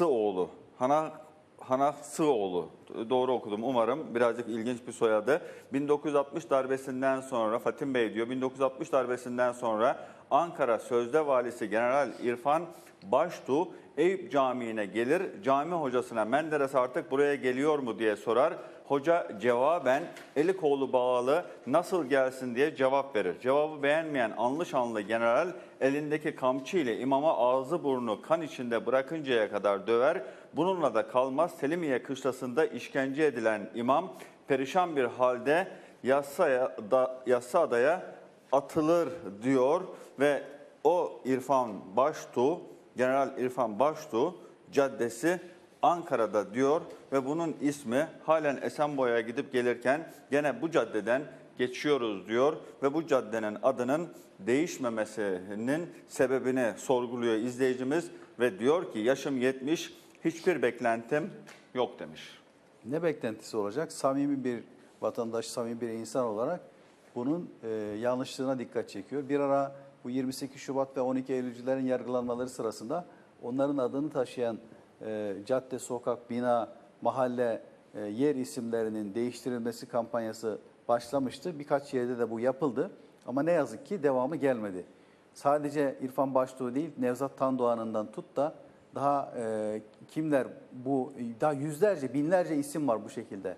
Hanakçıoğlu. Hana Hanakçıoğlu. Doğru okudum umarım. Birazcık ilginç bir soyadı. 1960 darbesinden sonra Fatim Bey diyor. 1960 darbesinden sonra Ankara Sözde Valisi General İrfan Baştuğ Eyüp Camii'ne gelir. Cami hocasına Menderes artık buraya geliyor mu diye sorar. Hoca cevaben eli kolu bağlı nasıl gelsin diye cevap verir. Cevabı beğenmeyen anlı şanlı general elindeki kamçı ile imama ağzı burnu kan içinde bırakıncaya kadar döver. Bununla da kalmaz Selimiye kışlasında işkence edilen imam perişan bir halde Yassıya, da, Yassıada'ya atılır diyor ve o İrfan Baştuğ, General İrfan Baştuğ caddesi Ankara'da diyor ve bunun ismi halen Esenboya'ya gidip gelirken gene bu caddeden geçiyoruz diyor ve bu caddenin adının değişmemesinin sebebini sorguluyor izleyicimiz ve diyor ki yaşım 70 hiçbir beklentim yok demiş. Ne beklentisi olacak? Samimi bir vatandaş, samimi bir insan olarak bunun e, yanlışlığına dikkat çekiyor. Bir ara bu 28 Şubat ve 12 Eylülcülerin yargılanmaları sırasında onların adını taşıyan e, cadde, sokak, bina, mahalle, e, yer isimlerinin değiştirilmesi kampanyası başlamıştı. Birkaç yerde de bu yapıldı ama ne yazık ki devamı gelmedi. Sadece İrfan Baştuğ değil, Nevzat Tandoğan'ından tut da daha e, kimler bu daha yüzlerce binlerce isim var bu şekilde.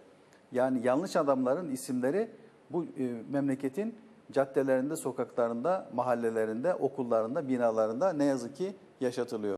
Yani yanlış adamların isimleri bu e, memleketin caddelerinde, sokaklarında, mahallelerinde, okullarında, binalarında ne yazık ki yaşatılıyor.